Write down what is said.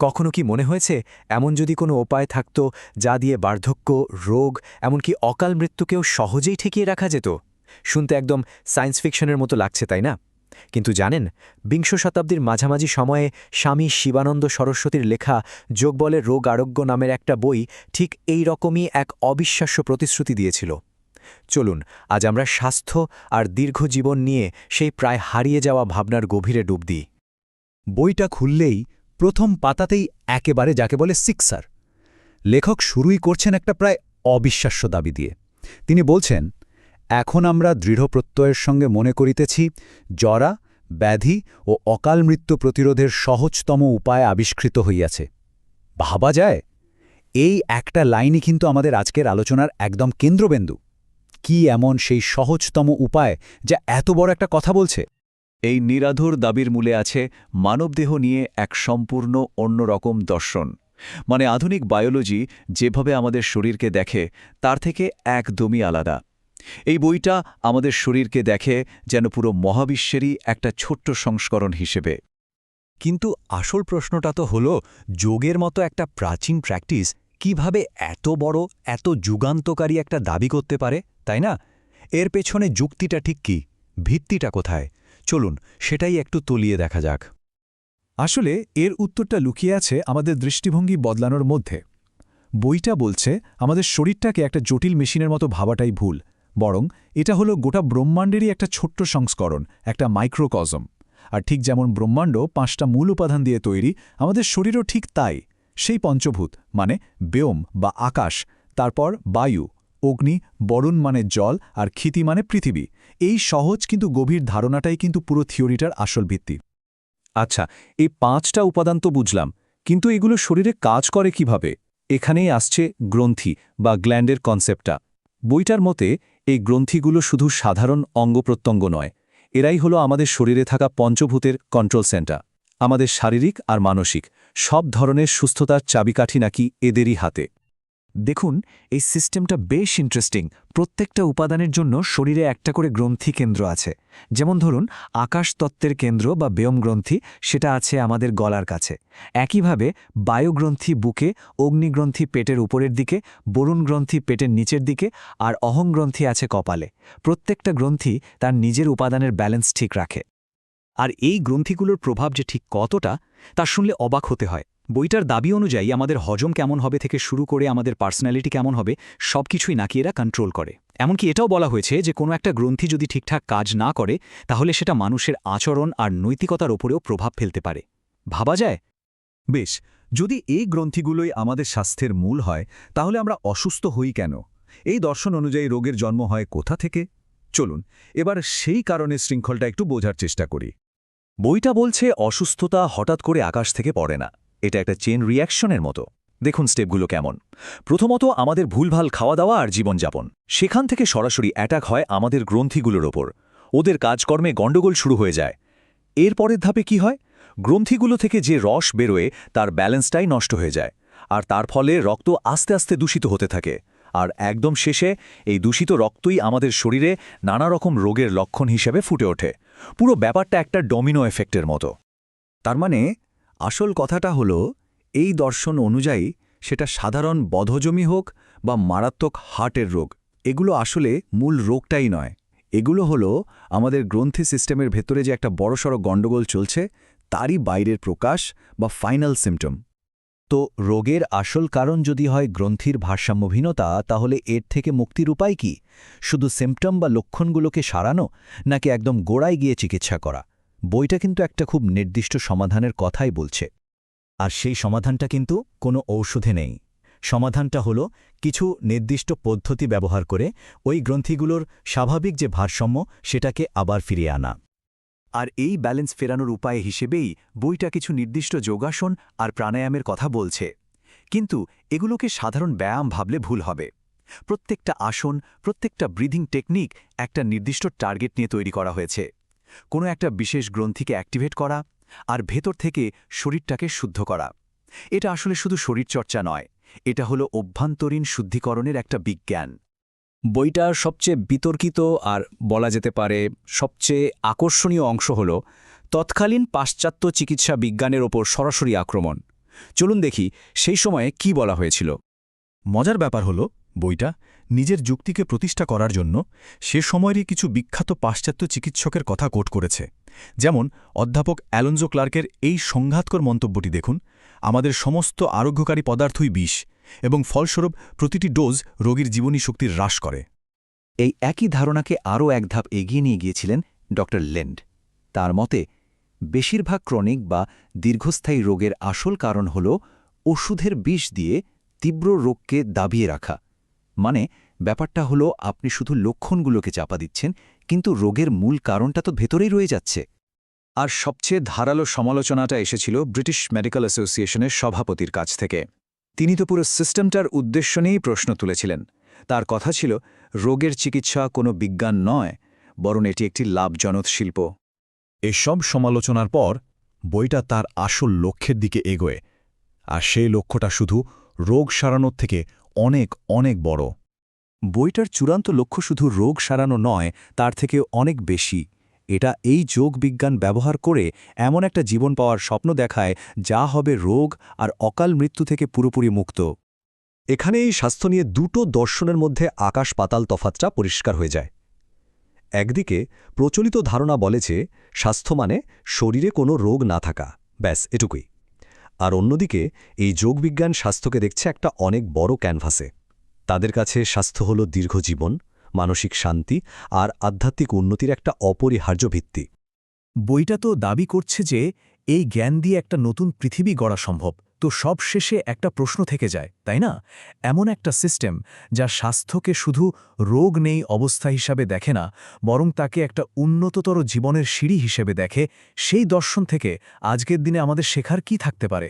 কখনো কি মনে হয়েছে, এমন যদি কোনো উপায় থাকত যা দিয়ে বার্ধক্য, রোগ, এমনকি অকাল মৃত্যুকেও সহজেই ঠেকিয়ে রাখা যেত? শুনতে একদম সায়েন্স ফিকশনের মতো লাগছে, তাই না? কিন্তু জানেন, বিংশ শতাব্দীর মাঝামাঝি সময়ে স্বামী শিবানন্দ সরস্বতীর লেখা যোগবলের রোগ আরোগ্য নামের একটা বই ঠিক এই রকমই এক অবিশ্বাস্য প্রতিশ্রুতি দিয়েছিল। চলুন, আজ আমরা স্বাস্থ্য আর দীর্ঘ জীবন নিয়ে সেই প্রায় হারিয়ে যাওয়া ভাবনার গভীরে ডুব দিই। বইটা খুললেই প্রথম পাতাতেই একেবারে যাকে বলে সিক্সার। লেখক শুরুই করছেন একটা প্রায় অবিশ্বাস্য দাবি দিয়ে। তিনি বলছেন, এখন আমরা দৃঢ় প্রত্যয়ের সঙ্গে মনে করিতেছি, জরা, ব্যাধি ও অকাল মৃত্যু প্রতিরোধের সহজতম উপায় আবিষ্কৃত হইয়াছে। ভাবা যায়? এই একটা লাইনই কিন্তু আমাদের আজকের আলোচনার একদম কেন্দ্রবিন্দু। কি এমন সেই সহজতম উপায় যা এত বড় একটা কথা বলছে? এই নিরাধর দাবির মূলে আছে মানবদেহ নিয়ে এক সম্পূর্ণ অন্যরকম দর্শন। মানে আধুনিক বায়োলজি যেভাবে আমাদের শরীরকে দেখে, তার থেকে একদমই আলাদা। এই বইটা আমাদের শরীরকে দেখে যেন পুরো মহাবিশ্বেরই একটা ছোট্ট সংস্করণ হিসেবে। কিন্তু আসল প্রশ্নটা তো হল, যোগের মতো একটা প্রাচীন প্র্যাকটিস কীভাবে এত বড়, এত যুগান্তকারী একটা দাবি করতে পারে, তাই না? এর পেছনে যুক্তিটা ঠিক কি? ভিত্তিটা কোথায়? চলুন, সেটাই একটু তলিয়ে দেখা যাক। আসলে, এর উত্তরটা লুকিয়ে আছে আমাদের দৃষ্টিভঙ্গি বদলানোর মধ্যে। বইটা বলছে, আমাদের শরীরটাকে একটা জটিল মেশিনের মতো ভাবাটাই ভুল, বরং এটা হলো গোটা ব্রহ্মাণ্ডেরই একটা ছোট্ট সংস্করণ, একটা মাইক্রোকজম আর ঠিক যেমন ব্রহ্মাণ্ড পাঁচটা মূল উপাদান দিয়ে তৈরি, আমাদের শরীরও ঠিক তাই। সেই পঞ্চভূত মানে ব্যোম বা আকাশ, তারপর বায়ু অগ্নি, বরুণ মানে জল আর ক্ষিতি মানে পৃথিবী। এই সহজ কিন্তু গভীর ধারণাটাই কিন্তু পুরো থিওরিটার আসল ভিত্তি। আচ্ছা এই পাঁচটা উপাদান তো বুঝলাম, কিন্তু এগুলো শরীরে কাজ করে কীভাবে? এখানেই আসছে গ্রন্থি বা গ্ল্যান্ডের কনসেপ্টটা। বইটার মতে, এই গ্রন্থিগুলো শুধু সাধারণ অঙ্গপ্রত্যঙ্গ নয়, এরাই হলো আমাদের শরীরে থাকা পঞ্চভূতের কন্ট্রোল সেন্টার আমাদের শারীরিক আর মানসিক, সব ধরনের সুস্থতার চাবিকাঠি নাকি এদেরই হাতে। দেখুন, এই সিস্টেমটা বেশ ইন্টারেস্টিং প্রত্যেকটা উপাদানের জন্য শরীরে একটা করে গ্রন্থি কেন্দ্র আছে। যেমন ধরুন, আকাশ তত্ত্বের কেন্দ্র বা ব্যোম গ্রন্থি, সেটা আছে আমাদের গলার কাছে। একইভাবে, বায়ুগ্রন্থি বুকে, অগ্নিগ্রন্থি পেটের উপরের দিকে, বরুণ গ্রন্থি পেটের নিচের দিকে, আর অহংগ্রন্থি আছে কপালে। প্রত্যেকটা গ্রন্থি তার নিজের উপাদানের ব্যালেন্স ঠিক রাখে। আর এই গ্রন্থিগুলোর প্রভাব যে ঠিক কতটা, তা শুনলে অবাক হতে হয়। বইটার দাবি অনুযায়ী আমাদের হজম কেমন হবে থেকে শুরু করে আমাদের পার্সোনালিটি কেমন হবে সব কিছুই নাকি এরা কন্ট্রোল করে। এমনকি এটাও বলা হয়েছে যে কোনো একটা গ্রন্থি যদি ঠিকঠাক কাজ না করে, তাহলে সেটা মানুষের আচরণ আর নৈতিকতার ওপরেও প্রভাব ফেলতে পারে। ভাবা যায়? বেশ, যদি এই গ্রন্থিগুলোই আমাদের স্বাস্থ্যের মূল হয়, তাহলে আমরা অসুস্থ হই কেন? এই দর্শন অনুযায়ী রোগের জন্ম হয় কোথা থেকে? চলুন, এবার সেই কারণে শৃঙ্খলটা একটু বোঝার চেষ্টা করি। বইটা বলছে অসুস্থতা হঠাৎ করে আকাশ থেকে পড়ে না। এটা একটা চেন রিয়াকশনের মতো। দেখুন স্টেপগুলো কেমন। প্রথমত আমাদের ভুলভাল খাওয়া দাওয়া আর জীবনযাপন। সেখান থেকে সরাসরি অ্যাটাক হয় আমাদের গ্রন্থিগুলোর ওপর। ওদের কাজকর্মে গণ্ডগোল শুরু হয়ে যায়। এর পরের ধাপে কি হয়? গ্রন্থিগুলো থেকে যে রস বেরোয়, তার ব্যালেন্সটাই নষ্ট হয়ে যায়। আর তার ফলে রক্ত আস্তে আস্তে দূষিত হতে থাকে। আর একদম শেষে এই দূষিত রক্তই আমাদের শরীরে নানা রকম রোগের লক্ষণ হিসেবে ফুটে ওঠে। পুরো ব্যাপারটা একটা ডমিনো এফেক্টের মতো। তার মানে আসল কথাটা হলো, এই দর্শন অনুযায়ী সেটা সাধারণ বধজমি হোক বা মারাত্মক হার্টের রোগ, এগুলো আসলে মূল রোগটাই নয়। এগুলো হলো আমাদের গ্রন্থি সিস্টেমের ভেতরে যে একটা বড়সড় গণ্ডগোল চলছে, তারই বাইরের প্রকাশ বা ফাইনাল সিমটম। তো রোগের আসল কারণ যদি হয় গ্রন্থির ভারসাম্যহীনতা, তাহলে এর থেকে মুক্তির উপায় কি? শুধু সিমটম বা লক্ষণগুলোকে সারানো, নাকি একদম গোড়ায় গিয়ে চিকিৎসা করা? বইটা কিন্তু একটা খুব নির্দিষ্ট সমাধানের কথাই বলছে। আর সেই সমাধানটা কিন্তু কোনো ঔষধে নেই। সমাধানটা হলো কিছু নির্দিষ্ট পদ্ধতি ব্যবহার করে ওই গ্রন্থিগুলোর স্বাভাবিক যে ভারসাম্য সেটাকে আবার ফিরিয়ে আনা। আর এই ব্যালেন্স ফেরানোর উপায় হিসেবেই বইটা কিছু নির্দিষ্ট যোগাসন আর প্রাণায়ামের কথা বলছে। কিন্তু এগুলোকে সাধারণ ব্যায়াম ভাবলে ভুল হবে। প্রত্যেকটা আসন, প্রত্যেকটা ব্রিদিং টেকনিক একটা নির্দিষ্ট টার্গেট নিয়ে তৈরি করা হয়েছে। কোনো একটা বিশেষ গ্রন্থিকে অ্যাক্টিভেট করা আর ভেতর থেকে শরীরটাকে শুদ্ধ করা। এটা আসলে শুধু শরীরচর্চা নয়, এটা হলো অভ্যন্তরীণ শুদ্ধিকরণের একটা বিজ্ঞান। বইটার সবচেয়ে বিতর্কিত আর বলা যেতে পারে সবচেয়ে আকর্ষণীয় অংশ হল তৎকালীন পাশ্চাত্য চিকিৎসা বিজ্ঞানের ওপর সরাসরি আক্রমণ। চলুন দেখি সেই সময়ে কি বলা হয়েছিল। মজার ব্যাপার হলো বইটা নিজের যুক্তিকে প্রতিষ্ঠা করার জন্য সে সময়েরই কিছু বিখ্যাত পাশ্চাত্য চিকিৎসকের কথা কোট করেছে। যেমন অধ্যাপক অ্যালোনজো ক্লার্কের এই সংঘাতকর মন্তব্যটি দেখুন, আমাদের সমস্ত আরোগ্যকারী পদার্থই বিষ এবং ফলস্বরূপ প্রতিটি ডোজ রোগীর জীবনী শক্তির হ্রাস করে। এই একই ধারণাকে আরও এক ধাপ এগিয়ে নিয়ে গিয়েছিলেন ড. লেন্ড। তার মতে, বেশিরভাগ ক্রনিক বা দীর্ঘস্থায়ী রোগের আসল কারণ হল ওষুধের বিষ দিয়ে তীব্র রোগকে দাবিয়ে রাখা। মানে ব্যাপারটা হলো আপনি শুধু লক্ষণগুলোকে চাপা দিচ্ছেন, কিন্তু রোগের মূল কারণটা তো ভেতরেই রয়ে যাচ্ছে। আর সবচেয়ে ধারালো সমালোচনাটা এসেছিল ব্রিটিশ মেডিকেল অ্যাসোসিয়েশনের সভাপতির কাছ থেকে। তিনি তো পুরো সিস্টেমটার উদ্দেশ্য নিয়েই প্রশ্ন তুলেছিলেন। তার কথা ছিল, রোগের চিকিৎসা কোনো বিজ্ঞান নয়, বরং এটি একটি লাভজনক শিল্প। এসব সমালোচনার পর বইটা তার আসল লক্ষ্যের দিকে এগোয়, আর সেই লক্ষ্যটা শুধু রোগ সারানোর থেকে অনেক অনেক বড়। বইটার চূড়ান্ত লক্ষ্য শুধু রোগ সারানো নয়, তার থেকে অনেক বেশি। এটা এই যোগ বিজ্ঞান ব্যবহার করে এমন একটা জীবন পাওয়ার স্বপ্ন দেখায় যা হবে রোগ আর অকাল মৃত্যু থেকে পুরোপুরি মুক্ত। এখানে এই স্বাস্থ্য নিয়ে দুটো দর্শনের মধ্যে আকাশ পাতাল তফাতটা পরিষ্কার হয়ে যায়। একদিকে প্রচলিত ধারণা বলেছে, স্বাস্থ্য মানে শরীরে কোনো রোগ না থাকা। ব্যাস, এটুকুই। আর অন্যদিকে, এই যোগবিজ্ঞান স্বাস্থ্যকে দেখছে একটা অনেক বড় ক্যানভাসে। তাদের কাছে স্বাস্থ্য হল দীর্ঘজীবন, মানসিক শান্তি আর আধ্যাত্মিক উন্নতির একটা অপরিহার্য ভিত্তি। বইটা তো দাবি করছে যে, এই জ্ঞান দিয়ে একটা নতুন পৃথিবী গড়া সম্ভব। তো সব শেষে একটা প্রশ্ন থেকে যায়, তাই না? এমন একটা সিস্টেম যা স্বাস্থ্যকে শুধু রোগ নেই অবস্থা হিসাবে দেখে না, বরং তাকে একটা উন্নততর জীবনের সিঁড়ি হিসেবে দেখে, সেই দর্শন থেকে আজকের দিনে আমাদের শেখার কি থাকতে পারে?